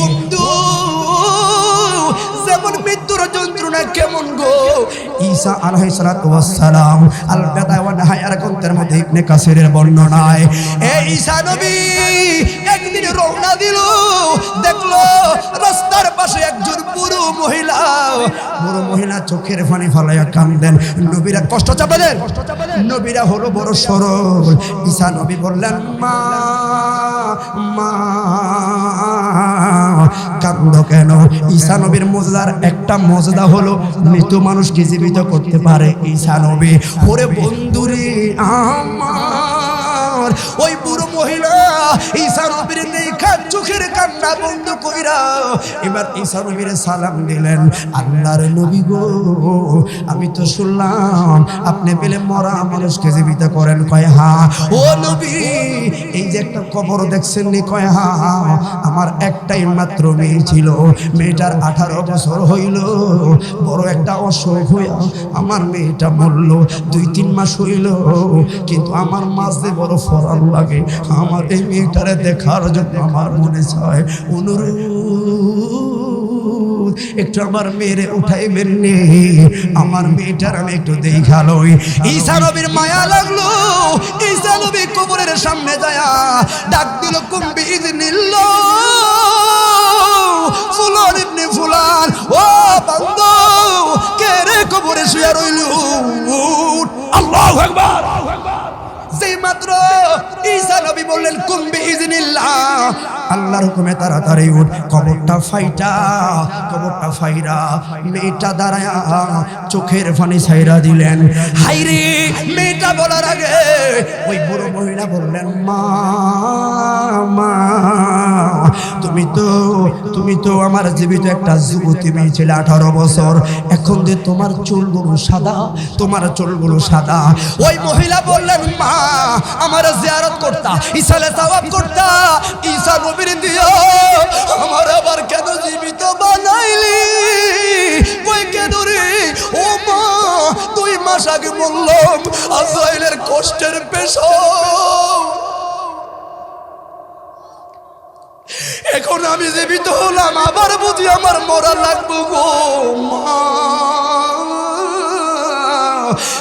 বন্ধু, যেমন মৃত্যুর যন্ত্রণা কেমন গো? ঈসা মধ্যে ইবনে বর্ণনায় এই ঈসা নবী, একদিন রওনা দিল, দেখল রাস্তার পাশে একজন পুরো মহিলা। বড় মহিলা চোখের পানি ফালাইয়া কান্দেন। নবীরা কষ্ট চাপে দেন নবীরা হলো বড় সরল। ঈসা নবী বললেন, মা মা কান্দ কেন? ঈসা নবীর মজদার একটা মজদা হলো, মৃত মানুষকে জীবিত করতে পারে ঈসা নবী। ওরে বন্ধুরে, আমার ওই বুড়ো মহিলা ঈসা নবীর দেখা চোখের কান্না বন্ধ কইরা এবার ঈসা নবীর সালাম দিলেন। আল্লাহর নবী গো, আমি তো শুনলাম আপনি পেলে মরা মানুষকে জীবিত করেন, কয় হা। ও নবী, এই যে একটা কবর দেখছেন নি, কয় হা। আমার একটাই মাত্র মেয়ে ছিল, মেয়েটার আঠারো বছর হইল। বড় একটা অসুখ হইয়া আমার মেয়েটা মরল, দুই তিন মাস হইল। কিন্তু আমার মাঝে বড় ফরান লাগে। আমার এই মেয়েটারে দেখার জন্য আমার মনে চায় অনুরোধ একটু আমার মেয়েরে উঠাই মেনে আমার মেয়েটার আমি একটু দেখালই ঈসা নবীর মায়া লাগল, ঈসা নবী কবরের সামনে যায়া ডাক দিল, কুম্বি ইদনিল্ল, ফুলান ইবনে ফুলান, ও বান্দ, কে রে কবরে শুয়ে রইল? আল্লাহু আকবার। মাত্র ঈসা নবী বললেন কুম্বি ইজনিল্লাহ আল্লাহর হুকুমে তাড়াতাড়ি উঠ, কবরটা ফাইটা, কবরটা ফাইরা, মেয়েটা দাঁড়ায়া, চোখের পানি ছাইরা দিলেন। হাইরে মেয়েটা বলার আগে ওই বুড়ো মহিলা বললেন, মা মা, তুমি তো তুমি তো আমার জীবিত একটা যুবতী মেয়ে ছিল, আঠারো বছর। এখন যে তোমার চুলগুলো সাদা, তোমার চুলগুলো সাদা। ওই মহিলা বললেন, মা আমার জিয়ারত করতা ইসালে সওয়াব করতা। ঈসা নবীর দিও, আমার আবার কেন জীবিত বানাইলি? মা, দুই মাস আগে বললাম, আজরাইলের কষ্টের পেশর। এখন আমি জীবিত হলাম, আবার বুঝি আমার মরা লাগবো গো মা।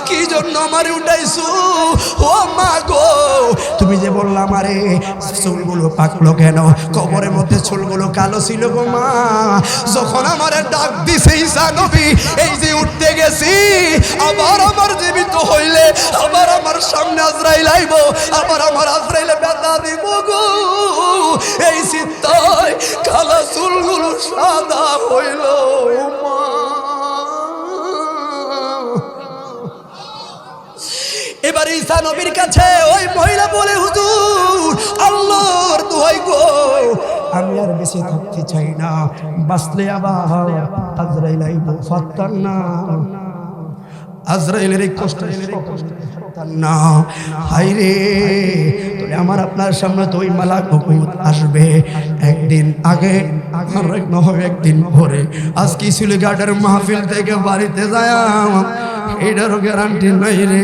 কি জন্য আমার উঠাইছো? ও মা গো। তুমি যে বললাম আরে চুলগুলো পাকলো কেন? কবরের মধ্যে চুলগুলো কালো ছিল গো মা। যখন আমার ডাক দিছে ঈসা নবী, এই যে উঠতে গেছি, আবার আমার জীবিত হইলে, আবার আমার সামনে আজরাইল আইব, আবার আমার আজরাইলে ব্যথা দিব গো। এই চিন্তায় কালা চুলগুলো সাদা হইল মা এবার ঈসা নবীর কাছে ওই মহিলা বলে, হুজুর, আল্লাহর দোহাই গো। আমি আর বেঁচে থাকতে চাই না। বাঁচলে আবার আজরাইল আইব ফাত্তার না আজরাইলের এই কষ্ট না হাইরে তাহলে আমার আপনার সামনে তো ওই মালাক হুকুমত আসবে একদিন আগে, আর না একদিন পরে। আজকে ছিল গার্ডের মাহফিল থেকে বাড়িতে যায় এটারও গ্যারান্টি নাই রে।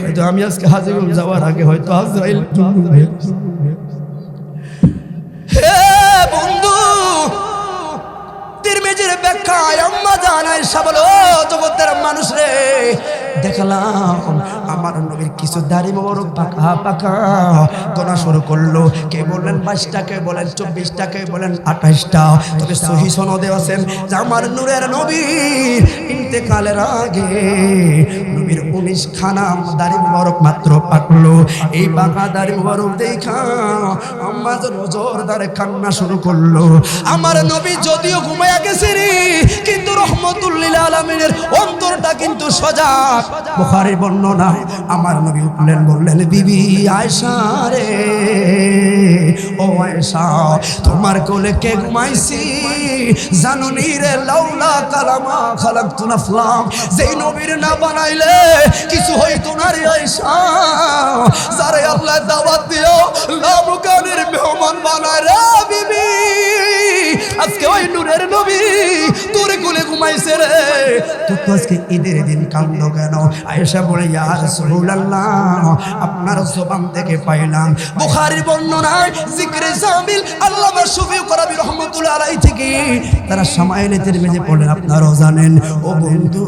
হয়তো আমি আজকে হাজিগঞ্জ যাওয়ার আগে হয়তো আজরাইল বন্ধু জানাই সাবল জগতের মানুষ রে। দেখলাম। আমার নবীর কিছু দাড়ি মোবারক পাকা পাকা। গোনা শুরু করল। কে বললেন বাইশটা, কে বলেন চব্বিশটা, কে বলেন আঠাশটা? তবে সহি সনদে আছেন যে আমার নূরের নবীর ইন্তেকালের আগে নবীর উনিশ খানা দাড়ি মোবারক মাত্র পাকলো। এই পাকা দাড়ি মোবারক দেখা আম্মা যেন জোরদারে কান্না শুরু করল। আমার নবী যদিও ঘুমাইয়া গেছে রে কিন্তু রহমতুল্লিল আলমিনের অন্তরটা কিন্তু সজাগ। বুখারীর বর্ণনা, আমার নবী উঠলেন, বললেন, বিবি আয়সা রে, ও আয়সা তোমার কোলে কে ঘুমাইছি? জানুনি রে, লাউলা কালামা খালাকতু নাফলাম যেই নবীর না বানাইলে কিছু হইতো না রে আয়সা যারে আল্লাহ দাওয়াত দিও লামুকানের মেহমান বানায় রে বিবি। আজকে ওই নূরের নবী তোরে কোলে ঘুমাইছে রে। তুই তো আজকে ঈদের দিন কান্দ কেন? আয়েশা বলে, ইয়া রাসূলুল্লাহ, আপনার জবান থেকে পাইলাম। বুখারীর বর্ণনায় জিকরে জামিল আল্লামা শফিউ করাবি রহমাতুল্লাহ রহমতুল্লাহ আলাই থেকে তারা সামাইলেতের মেজে পড়লেন, আপনারাও জানেন। ও বন্ধু,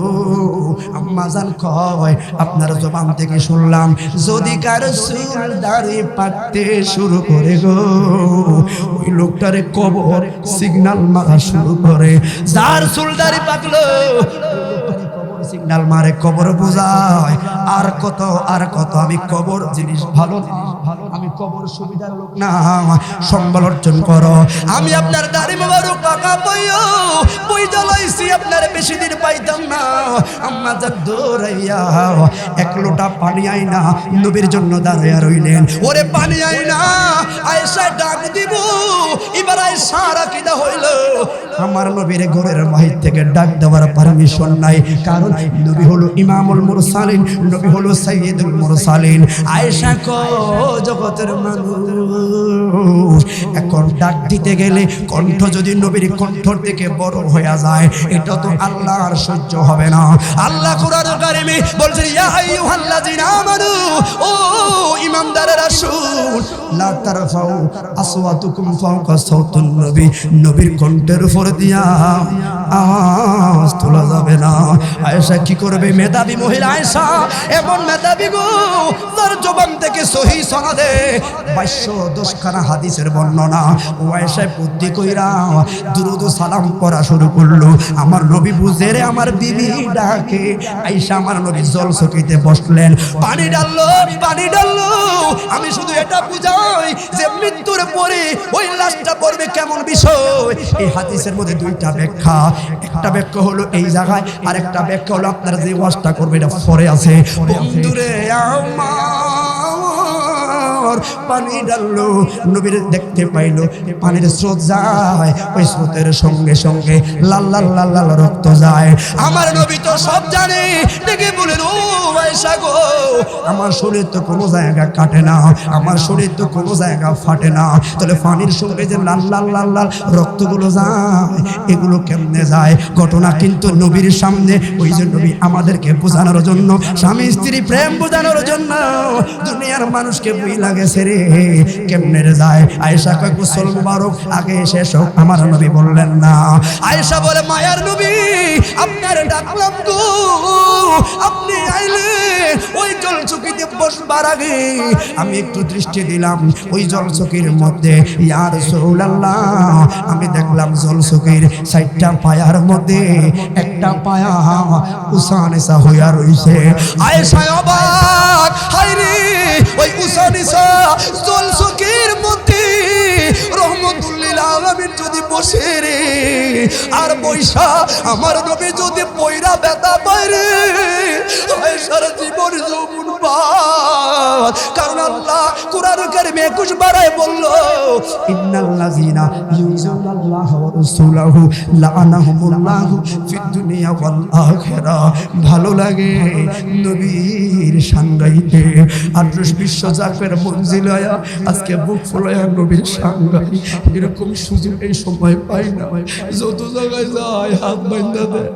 আম্মা জান কয় আপনার জবান থেকে শুনলাম, যদি কার সুর দাড়ি পাততে শুরু করে গো, ওই লোকটার কবর সিগন্যাল মারা শুরু করে। যার চুল দাড়ি সিগন্যাল মারে কবর বোঝায়। আর কত আর কত, আমি কবর জিনিস, ভালো জিনিস আমি কবর সুবিধার লোক না সম্বল অর্জন করো। আমি আপনার দাড়ি মোবারক টাকা বইও বই জ্বালাইছি আপনার বেশি দিন পাইতাম না। আম্মা যা দৌড়াইয়া এক লোটা পানি আই না নবীর জন্য দাঁড়াইয়া রইলেন। ওরে পানি আই না আয়েশা ডাক দিব এবার আয়েশা রাখিদা হইল। আমার নবীর ঘরের বাহির থেকে ডাক দেওয়ার পারমিশন নাই কারণ নবী হলো ইমামুল মুরসালিন নবী হলো সাইয়্যিদুল মুরসালিন। আয়েশা কো জগতের মানুষ। এখন ডাক দিতে গেলে কণ্ঠ যদি নবীর কণ্ঠ থেকে বড় হয়ে যায়, এটা তো আল্লাহ আর সহ্য হবে না। আল্লাহ কোরআন কারিমে বলছেন, ইয়া আইয়ুহাল্লাযিনা আমানু, ও ইমানদারেরা শুন লা তারফাউ আসওয়াতুকুম ফাওকা নবী। নবীর কণ্ঠের উপর দিয়া আওয়াজ তোলা যাবে না। আয়েশা কি করবে? মেধাবী মহিলা আয়েশা, এমন মেধাবী গো তার জবান থেকে সহি দশখানা হাদিসের বর্ণনা। ও বুদ্ধি কইরা দুরুদ সালাম পড়া শুরু করল। আমার নবী বুঝে রে, আমার বিবি ডাকে। আয়েশা আমার নবী জল সকিতে বসলেন। পানি ডাললো পানি ডাললো আমি শুধু এটা বুঝাই যে মৃত্যুর পরে ওই লাশটা পড়বে কেমন বিষয়? এই হাদিসের মধ্যে দুইটা ব্যাখ্যা। একটা ব্যাখ্যা হলো এই জায়গায় আর একটা ব্যাখ্যা হলো আপনারা যে ওয়াজটা করবে এটা পরে আছে। বন্ধুরে আমার পানি ডাললো নবীর দেখতে পাইলো, পানির স্রোত যায়, ওই স্রোতের সঙ্গে সঙ্গে লাল লাল লাল লাল রক্ত যায়। আমার নবী তো সব জানে, দেখে বলেন ও আয়েশা গো আমার শরীর তো কোনো জায়গা কাটে না, আমার শরীর তো কোনো জায়গা ফাটে না। তাহলে পানির সঙ্গে যে লাল লাল লাল লাল রক্তগুলো যায়, এগুলো কেমনে যায়? ঘটনা কিন্তু নবীর সামনে, ওই যে নবী আমাদেরকে বোঝানোর জন্য, স্বামী স্ত্রী প্রেম বোঝানোর জন্য, দুনিয়ার মানুষকে বই লাগেছে রে, কেমনে যায়? আয়েশা কয়, কুসল মুবারক। আগে শেষ হোক আমার নবী বললেন না। আয়েশা বলে, মায়ার নবী আপনার ডাকলাম গো। আপনি আইলে ওই জল চকিতে বসবার আগে আমি একটু দৃষ্টি দিলাম। ওই জল চকির মধ্যে ইয়ার রাসূলুল্লাহ, আমি দেখলাম জল চকির সাইডটা পায়ার মধ্যে একটা পায়া উসানেসা হইয়া রইছে। আয়েশা অবাক, হায়রে, ওই উসানেসা জল চকির মধ্যে আলামিন যদি বসে রে, আর বৈশা আমার নবী যদি পয়রা ব্যথা পায় রে জীবন যৌবন কারণ আল্লাহ কোরআন কারিমে 21 বারায় বলল ভালো লাগে নবীর সাঙ্গাইতে আটরস বিশ্ব জাকের মঞ্জিল আয়া, আজকে বুক ফুলায়া নবীর সাংগাই এরকম সুযোগ এই সময় পাই না। যত জায়গায় যায়, হাত বাইন্দা দেয়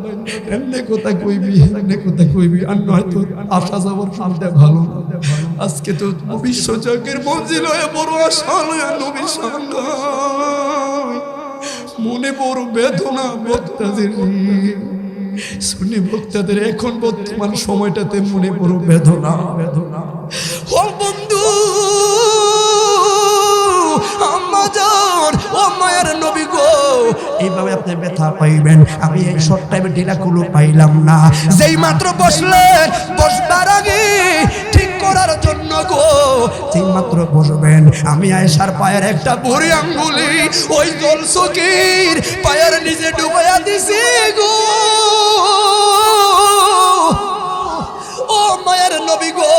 এমনি কথা কইবি, এমনি কথা কইবি। আর নয়তো আসা যাওয়ার ফলটা ভালো আজকে তো বিশ্ব জাকের মঞ্জিল হয়ে বড় আশা লয়া নবীর সাঙ্গাই মনে বড় বেদনা বক্তাদের শুনি বক্তাদের এখন বর্তমান সময়টাতে মনে বড় বেদনা বেদনা। আপনি পাইবেন আমি এই শর্ট টাইমে ডিলাকুলো পাইলাম না। যেই মাত্র বসলেন বসবার আগে ঠিক করার জন্য গো, যেই মাত্র বসবেন, আমি আয়েশার পায়ের একটা বড়ি আঙ্গুলি ওই জল সকির পায়ের নিচে ডুবাইয়া দিছি গো। ও মায়ের নবী গো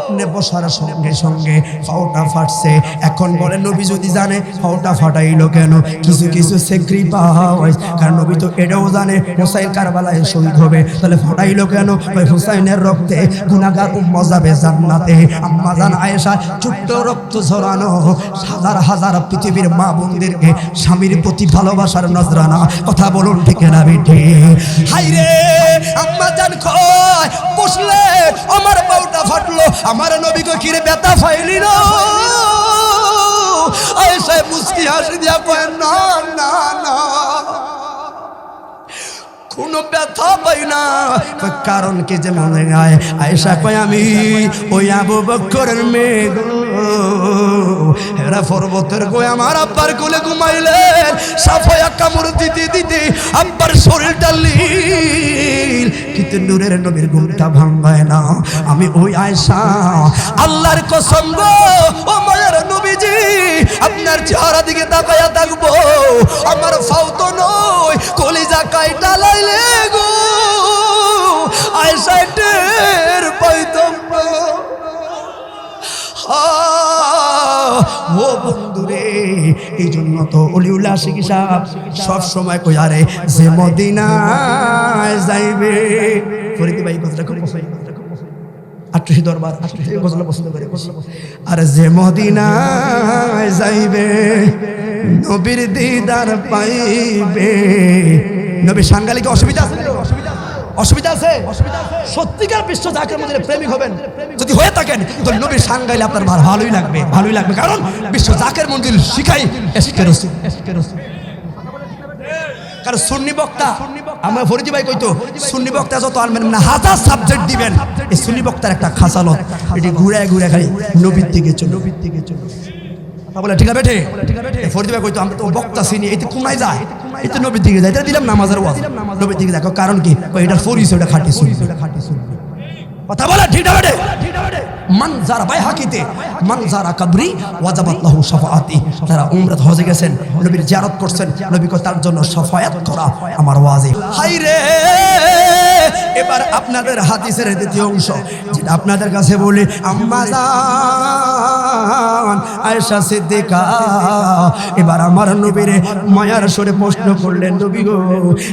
আপনি বসার সঙ্গে সঙ্গে ফাওটা ফাটছে। এখন বলে, নবী যদি জানে ফাওটা ফাটাইলো কেন? কিছু কিছু সেক্রিফাইস কারণ নবী তো এটাও জানে, হোসাইন কারবালায় শহীদ হবে। তাহলে ফাটাইলো কেন? ওই হুসাইনের রক্তে গুনাহগার উম্মা যাবে জান্নাতে। আম্মা জান আয়েশা, ছোট্ট রক্ত ঝরানো হাজার হাজার পৃথিবীর মা বোনদেরকে স্বামীর প্রতি ভালোবাসার নজরানা। কথা বলুন ঠিক না বেঠে। হাইরে আম্মা জান কয়, বসলে আমার বাউটা ফাটলো আমার নবী নবীকে কিরে বেতা ফাইলি না? আয়েশায় মুস্কি হাসি দিয়া কয়, না না না। কারণ কি যে মনে হয়? আয়সা কয়, আমি ওই আবু বকরের মেয়ে গো। হেরা পর্বতের গো, আমার আব্বার কোলে ঘুমাইলেন। সাফয়া কামড় দিতে দিতে আব্বার শরীরটা লি কিন্তু নূরের নবীর ঘুমটা ভাঙায় না। আমি ওই আয়সা আল্লাহর কসম গো, ও মায়ের নবীজি, আপনার চেহারা দিকে তাকায়া থাকব। আমার ফাউতো নয়, কলিজা কাইটা লাইলে গো। আয়সা টের পাইতাম ও বন্ধুরে এই জন্য তো অলিউল্লাহ শিখি সাহেব সব সময় কই আরে যে মদিনায় যাইবে। ফরিদি ভাই কথাটা খুব পছন্দ দরবার গজল পছন্দ করে আর যে মদিনায় যাইবে নবীর দিদার পাইবে। নবী সাঙ্গালিকে অসুবিধা আছে? অসুবিধা আছে? সত্যিকার বিশ্ব জাকের মধ্যে প্রেমিক হবেন, যদি হয়ে থাকেন তো নবীর সাং গাইলে আপনার ভালো- ভালোই লাগবে ভালোই লাগবে। কারণ বিশ্ব জাকের মন্দির শিখাই একটা খাসালত, এটি ঘুরে ঘুরে খালি নবীর দিকে চলো নবীর দিকে চলো বলে, ঠিক আছে কইতো, আমরা তো বক্তা চিনি যায় এই নবীর দিকে যায়। এটা দিলাম নামাজের ওয়াজ। নবীর দিকে দেখো কারণ কি? এটার ফরিস ওটা খাটি শুনি কথা বলে, ঠিক বেটে মান বাই মান গেছেন জিয়ারত করছেন, নবী তার জন্য শাফায়াত করা আমার ওয়াজে। হাই রে এবার আপনাদের হাদিসের দ্বিতীয় অংশ। যেটা আপনাদের কাছে বলি, আম্মা আয়েশা সিদ্দিকা, এবার আমার নবীরে মায়ার সরে প্রশ্ন করলেন, নবী গো,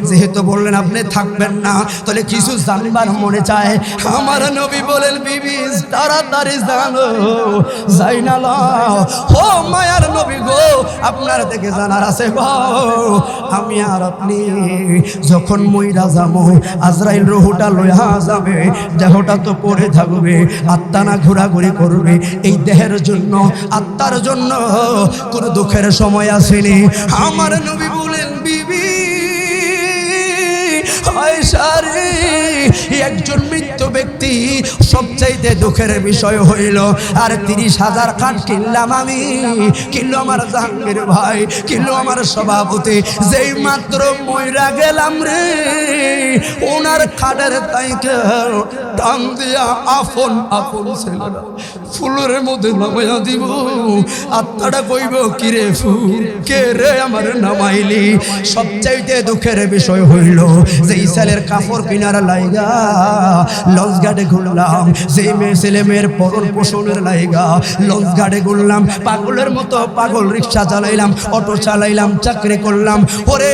যেহেতু বললেন আপনি থাকবেন না, তাহলে কিছু জানবার মনে চায়? আমার নবী বলেন, বিবি, তাড়াতাড়ি জানো যাই না। ও মায়ার নবী গো, আপনার থেকে জানার আছে গো। আমি আর আপনি যখন মইরা যাব আজরাইল রহুটা লোহা যাবে দেহটা তো পড়ে থাকবে আত্মা না ঘোরাঘুরি করবে। এই দেহের জন্য আত্মার জন্য কোনো দুঃখের সময় আসেনি। আমার নবী বলেন বিবি হয় রে, একজন মৃত্যু ব্যক্তি সবচাইতে দুঃখের বিষয় হইল, আর তিরিশ হাজার কাঠ কিনলাম আমি। কিনলো আমার জাহাঙ্গীর ভাই, কিনলো আমার সভাপতি। যেই মাত্র ময়রা গেলাম রে, ওনার খাটের তাইকে দাম দিয়া আপন আপন ছেলেরা ফুলের মধ্যে নামাইয়া দিব। আত্মাটা কইব, কিরে ফুল, কে রে আমার নামাইলি? সবচাইতে দুঃখের বিষয় হইল যে ছেলের কাপড় কিনার লাইগা লঞ্চ ঘাটে ঘুরলাম যে মেয়ে ছেলে মেয়ের পরন পোষণের লাইগা। লঞ্চ ঘাটে ঘুরলাম, পাগলের মতো পাগল রিক্সা চালাইলাম, অটো চালাইলাম, চাকরি করলাম। ওরে,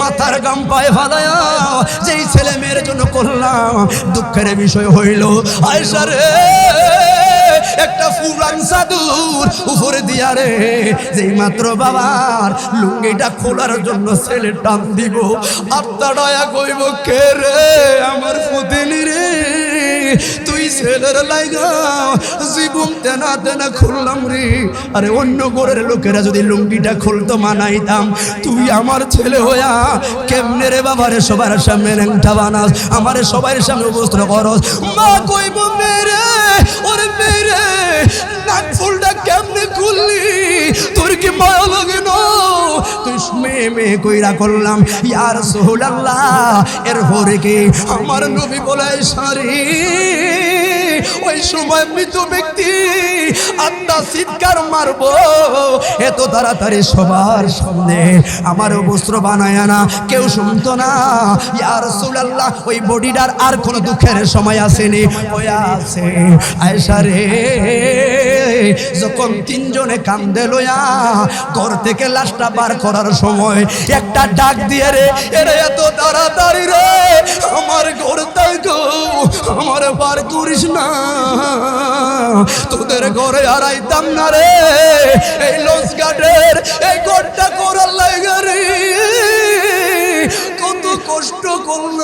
মাথার গাম পায়ে ফালায়া যেই ছেলে মেয়ের জন্য করলাম। দুঃখের বিষয় হইল, আয়সা রে। একটা ফুলান সাদুর উপরে দিয়া রে, যেই মাত্র বাবার লুঙ্গিটা খোলার জন্য ছেলে টান দিব। আত্মা দয়া কইব, কে রে আমার পুতিনি রে? তুই ছেলের লাইগা, জীবন তেনা তেনা খুললাম রে। আরে অন্য ঘরের লোকেরা যদি লুঙ্গিটা খুলতো মানাইতাম, তুই আমার ছেলে হইয়া কেমনে রে বাবারে সবার সামনে ন্যাংটা বানাস? আমার সবার সামনে বস্ত্র করস। মা কইব, মেরে, ওরে মেরে, নাক ফুলটা কেমনে খুললি? তোর কি মায়া লাগে না? তুই মেয়ে মেয়ে কইরা করলাম ইয়ার সোহুল আল্লাহ এর পরে কে আমার নবী বলে সারি? ওই সময় মৃত ব্যক্তি আত্মা চিৎকার মারবো। এত তাড়াতাড়ি সবার সামনে আমার বস্ত্র বানায় না, কেউ শুনতো না। ইয়ার সুলাল্লাহ ওই বডিটার আর কোনো দুঃখের সময় আসেনি। ওই আছে। আয়সা রে, যখন তিনজনে কান্দে লইয়া ঘর থেকে লাশটা বার করার সময় একটা ডাক দিয়ে রে, এরে এত তাড়াতাড়ি রে, আমার ঘর তাই গো, আমার বার করিস না। তোদের ঘরে হারাইতাম না রে? এই লঞ্চ গার্ডের, এই ঘরটা করার লাগে রে। কত কষ্ট করল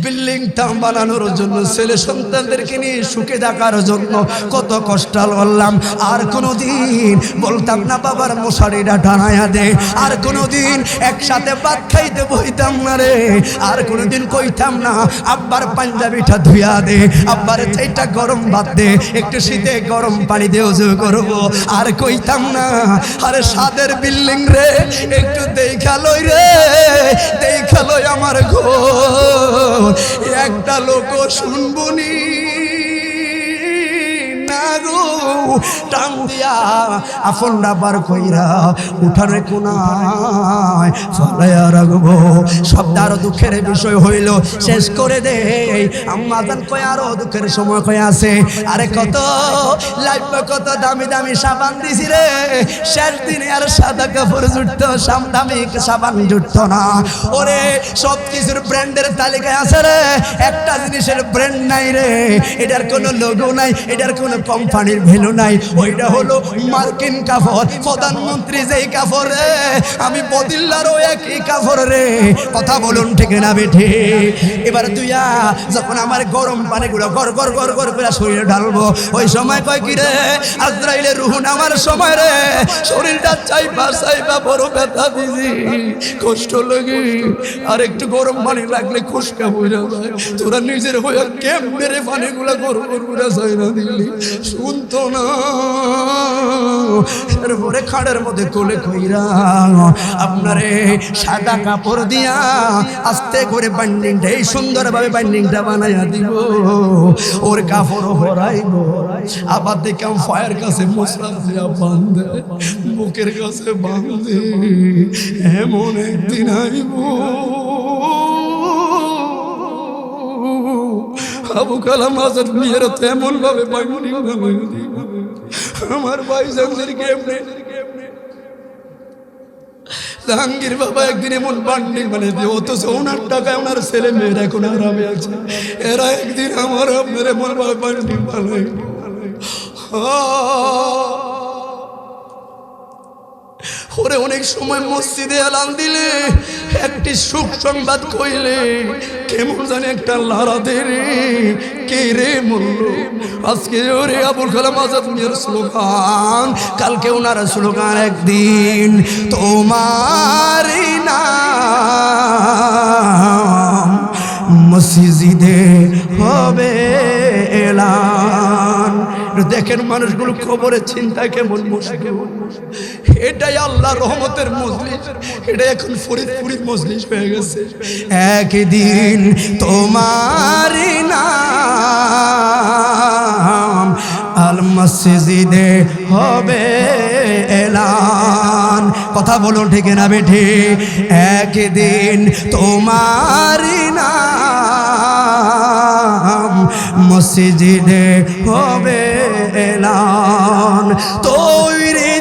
বিল্ডিংটা বানানোর জন্য ছেলে সন্তানদেরকে নিয়ে সুখে থাকার জন্য কত কষ্ট করলাম। আর কোনোদিন বলতাম না, বাবার মশারিটা টানায়া দে। আর কোনোদিন একসাথে ভাত খাইতে বইতাম না রে। আর কোনোদিন কইতাম না, আব্বার পাঞ্জাবিটা ধুইয়া দে, আব্বার চাইটা গরম ভাত দে, একটু শীতে গরম পানি দিয়ে উজু করব। আর কইতাম না, আরে সাদের বিল্ডিং রে, একটু দেখা লই রে, দেখা লই আমার ঘর। একটা লোক শুনবনি টান দিয়া ডাবার কইরা উঠানে কোনায় রাখব। দুঃখের বিষয় হইল, শেষ করে দে। কয়, আরও দুঃখের সময় কয় আছে। আরে কত কত দামি দামি সাবান দিছি রে। শেষ দিনে আর সাদা কাপড় জুটতো সাম দামি সাবান জুটতো না। ওরে সব কিছুর ব্র্যান্ডের তালিকায় আছে রে। একটা জিনিসের ব্র্যান্ড নাই রে। এটার কোনো লোগো নাই, এটার কোনো কোম্পানির ভ্যালু নাই, ওইটা হলো মার্কিন কাপড় প্রধানমন্ত্রী যেই কাপড় রে, আমি বদিল্লারও একই কাপড় রে, কথা বলুন ঠিক না বেঠে এবার তুইয়া যখন আমার গরম পানিগুলো গর গর গর গর করে শরীরে ঢালবো, ওই সময় কয় কি রে, আজরাইলে রুহুন আমার সময় রে, শরীরটা চাইবা চাইবা বড় ব্যথা দিছি, কষ্ট লাগে, আর একটু গরম পানি লাগলে খুশকা বইরা যায়। তোরা নিজের হয়ে কেম মেরে পানিগুলা গরম করে যায় না দিলি? শুনতো না। এরপরে খাড়ের মধ্যে কোলে কইরা, আপনারে সাদা কাপড় দিয়া আস্তে করে বাইন্ডিংটা এই সুন্দরভাবে বাইন্ডিংটা বানাইয়া দিব। ওর কাপড় হরাইব আবার দেখলাম ফায়ার কাছে মশলা দিয়া বাঁধে, বুকের কাছে বাঁধে, এমন একদিন আইব। আবু কালাম আজাদ বিয়ের তেমন ভাবে বাইন্ডিং আমার ভাই জানদেরকে এমনি জাহাঙ্গীর বাবা একদিন এমন বান্ডিং মানে ও অথচ ওনার টাকায় ওনার ছেলে মেয়েরা এখন আরামে আছে। এরা একদিন আমার আপনার এমন ভাবে বান্ডিং বানাই ওরে অনেক সময় মসজিদে এলান দিলে, একটি সুখ সংবাদ কইলে, কেমন জানি একটা লারা দে রে, কে রে মরল? আজকে ওরে আবুল কালাম আজাদ মিয়ার স্লোগান, কালকে ওনার স্লোগান একদিন, তোমার মসজিদে হবে দেখেন মানুষগুলো খবরে চিন্তা কেমন এটাই আল্লাহ রহমতের মজলিস। এটা এখন ফরিদপুরির মজলিস হয়ে গেছে। একদিন তোমার নাম আল মসজিদে হবে এলান। কথা বলুন ঠিক না বেঠে। একদিন তোমার নাম মসজিদে হবে এলান। তৈরি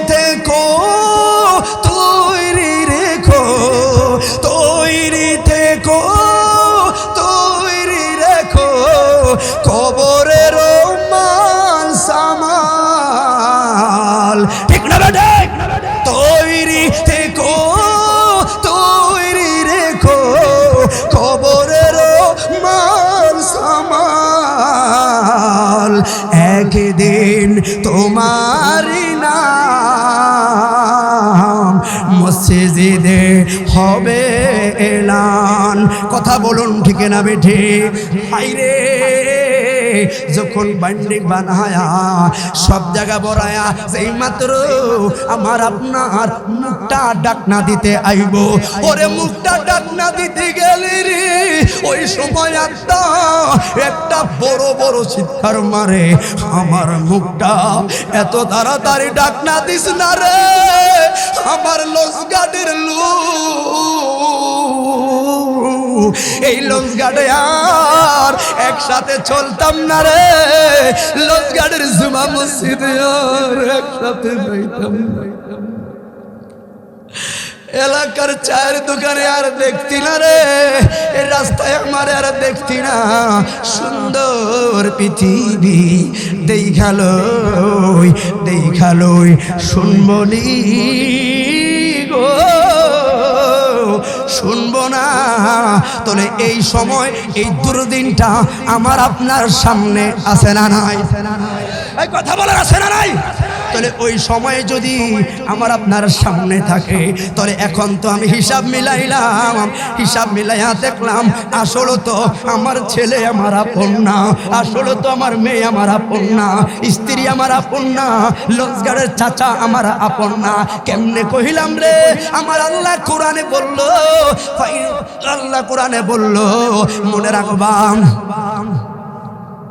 তোমার নাম মসজিদে হবে এলান। কথা বলুন ঠিক না বেঠে? হাইরে যখন বান্ডিং বানায়া, সব জায়গা বড়ায়া সেই মাত্র আমার আপনার মুখটা ডাকনা দিতে আইব, ওরে মুখটা ডাকনা দিতে গেলি রে। ওই সময় একটা একটা বড় বড় চিৎকার মারে, আমার মুখটা এত তাড়াতাড়ি ডাকনা দিস না রে। আমার লস গাড়ির লু এই লঞ্চ গাড়ে আর একসাথে চলতাম না রে। লঞ্চ গাড়ির জুমা মসজিদে আর একসাথে যাইতাম এলাকার চায়ের দোকানে আর দেখতি না রে। রাস্তায় আমার আর দেখতি না। সুন্দর পৃথিবী দেখালোই দেখালোই শুনবনি তাহলে এই সময়, এই দুর্দিনটা আমার আপনার সামনে আছে না নাই? এই কথা বলার আছে না নাই? তাহলে ওই সময়ে যদি আমার আপনার সামনে থাকে, তাহলে এখন তো আমি হিসাব মিলাইলাম, হিসাব মিলাইয়া দেখলাম, আসলে তো আমার ছেলে আমার আপন না, আসলে তো আমার মেয়ে আমার আপন না, স্ত্রী আমার আপন না লজগারের চাচা আমার আপন না। কেমনে কহিলাম রে? আমার আল্লাহ কোরআনে বলল আল্লাহ কোরআনে বলল, মনে রাখবাম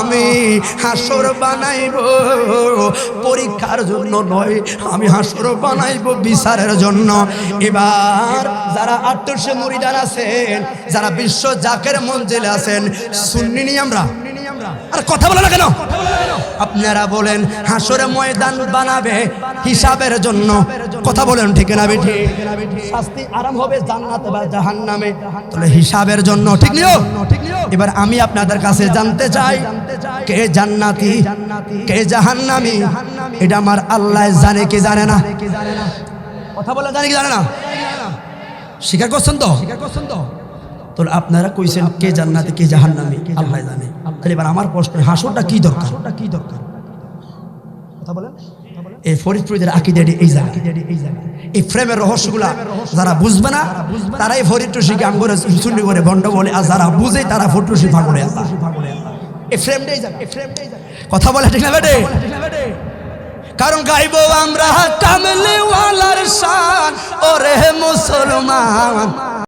আমি হাসর বানাইব। পরীক্ষার জন্য নয়, আমি হাসর বানাইব বিচারের জন্য। এবার যারা আটশো মুরিদান আছেন, যারা বিশ্ব জাকের মঞ্জিল আছেন শুননি আমরা আর কথা বলে না কেন? আপনারা বলেন হাসরে ময়দান বানাবে হিসাবের জন্য। কথা বলেন ঠিক না বেঠি? শাস্তি আরাম হবে জান্নাত বা জাহান্নামে। তাহলে হিসাবের জন্য ঠিক নিও? এবার আমি আপনাদের কাছে জানতে চাই কে জান্নাতি কে জাহান্নামি? এটা আমার আল্লাহ জানে কি জানে না। কথা বলে জানে কি জানে না? স্বীকার করছেন তো? স্বীকার করছেন তো? তো আপনারা কইছেন কে জান্নাতে কে জাহান্নামে? আল্লাহ জানে। তাহলে এবার আমার প্রশ্ন হাসরটা কি দরকার? কি দরকার? কথা বলেন এই ফরিদপুরের আকিদাটি এই জায়গা এই জায়গা এই ফ্রেমের রহস্যগুলা যারা বুঝবে না তারাই ফরিদটুসিকে আম করে শুনি করে বন্ড বলে আর যারা বুঝে তারা ফরিদটুসি ফাগলে এই ফ্রেমটাই জায়গা এই ফ্রেমটাই জায়গা কথা বলে ঠিক না বেটে? কারণ গাইব আমরা কামলিওয়ালার শান ওরে মুসলমান।